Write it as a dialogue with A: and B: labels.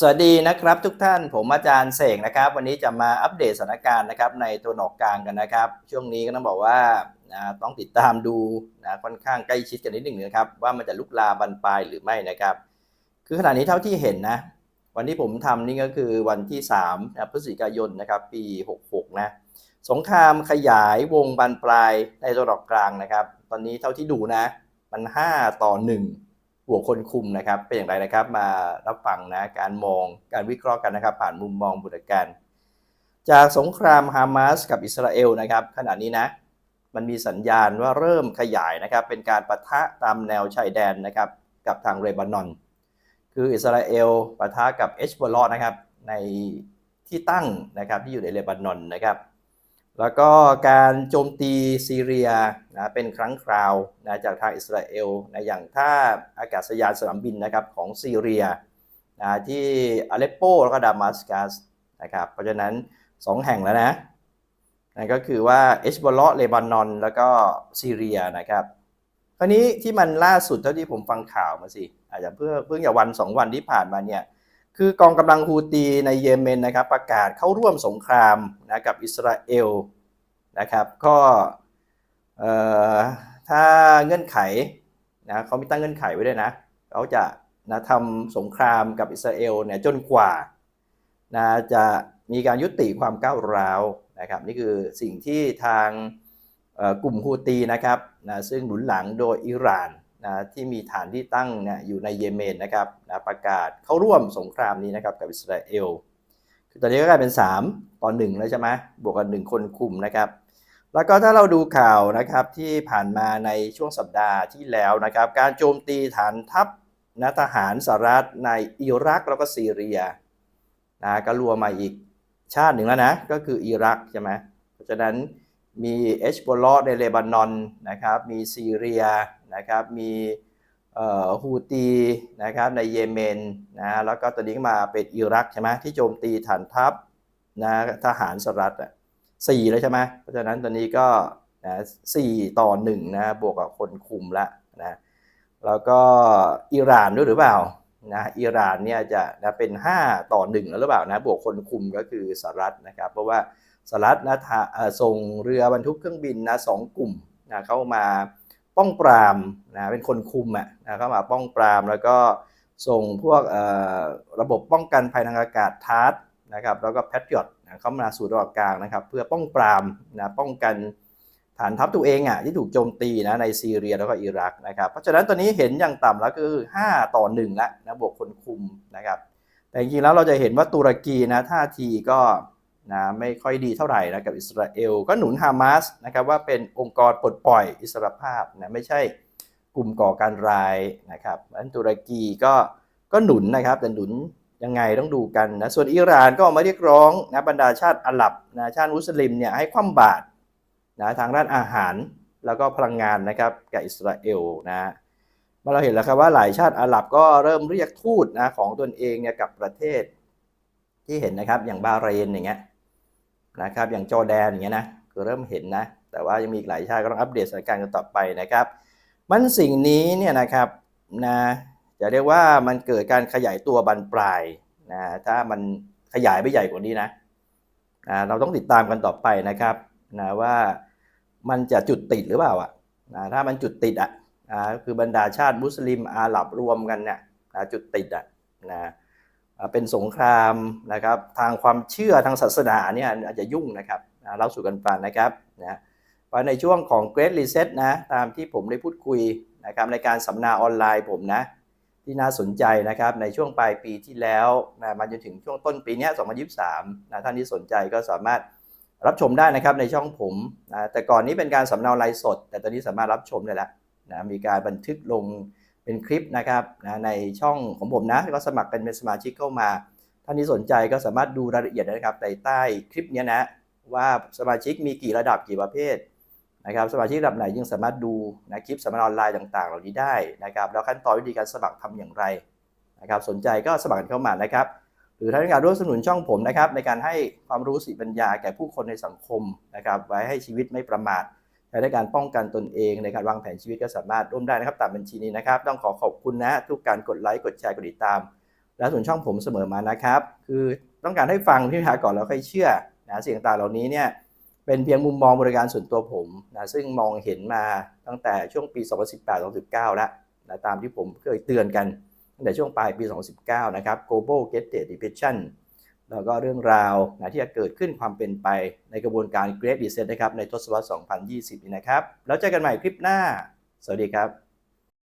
A: สวัสดีนะครับทุกท่านผมอาจารย์เสกนะครับ วันนี้จะมาอัปเดตสถานการณ์นะครับในตัวหนอกกลางกันนะครับ ช่วงนี้ก็ต้องบอกว่าต้องติดตามดูนะค่อนข้างใกล้ชิดกันนิดหนึ่งนะครับ ว่ามันจะลุกลามบานปลายหรือไม่นะครับ คือขณะนี้เท่าที่เห็นนะ วันที่ผมทำนี่ก็คือวันที่3นะพฤศจิกายนนะครับ ปี 66 นะสงครามขยายวงบานปลายในตัวหนอกกลางนะครับ ตอนนี้เท่าที่ดูนะ มัน 5 ต่อ 1 บวคนคุมนะครับ เป็นอย่างไรนะครับ มารับฟังนะการมองการวิเคราะห์กันนะครับ ผ่านมุมมองบุตรการ จากสงครามฮามาสกับอิสราเอลนะครับ ขณะนี้นะมันมีสัญญาณว่าเริ่มขยายนะครับ เป็นการปะทะตามแนวชายแดนนะครับ กับทางเลบานอน คืออิสราเอลปะทะกับเอชบอลนะครับ ในที่ตั้งนะครับที่อยู่ในเลบานอนนะครับ แล้วก็การโจมตีซีเรียนะเป็นครั้งคราวนะจากทางอิสราเอลนะอย่างท่าอากาศยานสนามบินนะครับของซีเรียนะที่อเลปโปแล้วก็ดามัสกัสนะครับเพราะฉะนั้น 2 แห่งแล้วนะนั่นก็คือว่าเอชบอลเลบานอน แล้วก็ซีเรียนะครับคราวนี้ที่มันล่าสุดเท่าที่ผมฟังข่าวมาสิอาจจะเพื่อเพิ่งอย่าวัน 2 วันที่ผ่านมาเนี่ย คือกองกำลังฮูตีในเยเมนนะครับประกาศเข้าร่วมสงครามนะกับอิสราเอลนะครับก็ถ้าเงื่อนไขนะเขามีตั้งเงื่อนไขไว้ด้วยนะเขาจะนะทำสงครามกับอิสราเอลเนี่ยจนกว่านะจะมีการยุติความก้าวร้าวนะครับนี่คือสิ่งที่ทางกลุ่มฮูตีนะครับนะซึ่งหนุนหลังโดยอิหร่าน นะที่มีฐานที่ตั้งเนี่ยอยู่ในเยเมนนะครับนะประกาศเข้าร่วมสงครามนี้นะครับกับอิสราเอลคือตอนนี้ก็กลายเป็น 3ต่อ1แล้วใช่ไหมบวกกัน1คนคุมนะครับ แล้วก็ถ้าเราดูข่าวนะครับที่ผ่านมาในช่วงสัปดาห์ที่แล้วนะครับ การโจมตีฐานทัพนะทหารสหรัฐในอิรักแล้วก็ซีเรียนะก็รวมมาอีกชาติหนึ่งแล้วนะ ก็คืออิรักใช่ไหมเพราะฉะนั้นมีเอชบอลในเลบานอนนะครับ มีซีเรีย นะครับมีฮูตีนะครับในเยเมนนะแล้วก็ตอนนี้มาเป็นอิรักใช่ไหมที่โจมตีฐานทัพนะทหารสหรัฐอะสี่เลยใช่ไหมเพราะฉะนั้นตอนนี้ก็นะสี่ต่อหนึ่งนะบวกกับคนคุมละนะแล้วก็อิหร่านด้วยหรือเปล่านะอิหร่านเนี่ยจะนะเป็น 5 ต่อ1แล้วหรือเปล่านะบวกคนคุมก็คือสหรัฐนะครับ เพราะว่าสหรัฐนะส่งเรือบรรทุกเครื่องบินนะสองกลุ่มนะเข้ามา ป้องปรามนะเป็นคนคุมอะนะเข้ามาป้องปรามแล้วก็ส่งพวกระบบป้องกันภัยทางอากาศทาร์ตนะครับแล้วก็แพทริอตเข้ามาสู่ระดับกลางนะครับ เพื่อป้องปรามนะป้องกันฐานทัพตัวเองอะที่ถูกโจมตีนะในซีเรียแล้วก็อิรักนะครับเพราะฉะนั้นตอนนี้เห็นอย่างต่ำแล้วก็คือ 5 ต่อ1แล้วนะบวกคนคุมนะครับแต่จริงๆแล้วเราจะเห็นว่าตุรกีนะท่าทีก็ นะไม่ค่อยดีเท่าไหร่นะกับอิสราเอล ก็หนุนฮามาสนะครับว่าเป็นองค์กรปลดปล่อยอิสรภาพนะไม่ใช่กลุ่มก่อการร้ายนะครับนั้นตุรกีก็ก็หนุนนะครับแต่หนุนยังไงต้องดูกันนะส่วนอิหร่านก็ออกมาเรียกร้องนะบรรดาชาติอาหรับนะชาติมุสลิมเนี่ยให้คว่ำบาตรนะทางด้านอาหารแล้วก็พลังงานนะครับกับอิสราเอลนะมาเราเห็นแล้วครับว่าหลายชาติอาหรับก็เริ่มเรียกทูตนะของตนเองเนี่ยกับประเทศที่เห็นนะครับอย่างบาเรนอย่างเงี้ย นะครับอย่างจอแดนอย่างเงี้ยนะคือเริ่มเห็นนะแต่ว่ายังมีอีกหลายชาติก็ต้องอัปเดตสถานการณ์กันต่อไปนะครับมันสิ่งนี้เนี่ยนะครับนะจะเรียกว่ามันเกิดการขยายตัวบานปลายนะถ้ามันขยายไปใหญ่กว่านี้นะนะเราต้องติดตามกันต่อไปนะครับนะว่ามันจะจุดติดหรือเปล่าอะนะถ้ามันจุดติดอะนะคือบรรดาชาติมุสลิมอาหรับรวมกันเนี่ยนะจุดติดอะนะ เป็นสงครามนะครับทางความเชื่อทางศาสนาเนี่ยอาจจะยุ่งนะครับเล่าสู่กันฟังนะครับนะในช่วงของ Great Reset นะตามที่ผมได้พูดคุยนะครับในการสัมมนาออนไลน์ผมนะที่น่าสนใจนะครับในช่วงปลายปีที่แล้วนะมาจนถึงช่วงต้นปีนี้2023นะท่านที่สนใจก็สามารถรับชมได้นะครับในช่องผมนะแต่ก่อนนี้เป็นการสัมนาไลฟ์สด แต่ตอนนี้สามารถรับชมได้แล้วนะมีการบันทึกลง เป็นคลิปนะครับนะในช่องของผมนะก็สมัครกันเป็นสมาชิกเข้ามา ท่านที่สนใจก็สามารถดูรายละเอียดนะครับในใต้คลิปนี้นะว่าสมาชิกมีกี่ระดับกี่ประเภทนะครับสมาชิกระดับไหนยังสามารถดูนะคลิปสัมมนาออนไลน์ต่าง ๆ เหล่านี้ได้นะครับแล้วขั้นตอนวิธีการสมัครทำอย่างไรนะครับสนใจก็สมัครเข้ามานะครับหรือท่านการร่วมสนุนช่องผมนะครับในการให้ความรู้สิปัญญาแก่ผู้คนในสังคมนะครับไว้ให้ชีวิตไม่ประมาท ใช้ในการป้องกันตนเองในการวางแผนชีวิตก็สามารถร่วมได้นะครับตามบัญชีนี้นะครับ ต้องขอขอบคุณนะทุกการกดไลค์กดแชร์กดติดตาม แล้วส่วนช่องผมเสมอมานะครับ คือต้องการให้ฟังพี่พิธาก่อนแล้วค่อยเชื่อนะสิ่งต่างเหล่านี้เนี่ยเป็นเพียงมุมมองบริการส่วนตัวผมนะซึ่งมองเห็นมาตั้งแต่ช่วงปี 2018-2019 แล้วนะตามที่ผมเคยเตือนกันตั้งแต่ช่วงปลายปี 2019 นะครับ global get d e depression แล้วก็เรื่องราวนะที่จะเกิดขึ้นความเป็นไปในกระบวนการ Great Reset นะครับในทศวรรษ 2020นี้นะครับ แล้วเจอกันใหม่คลิปหน้า สวัสดีครับ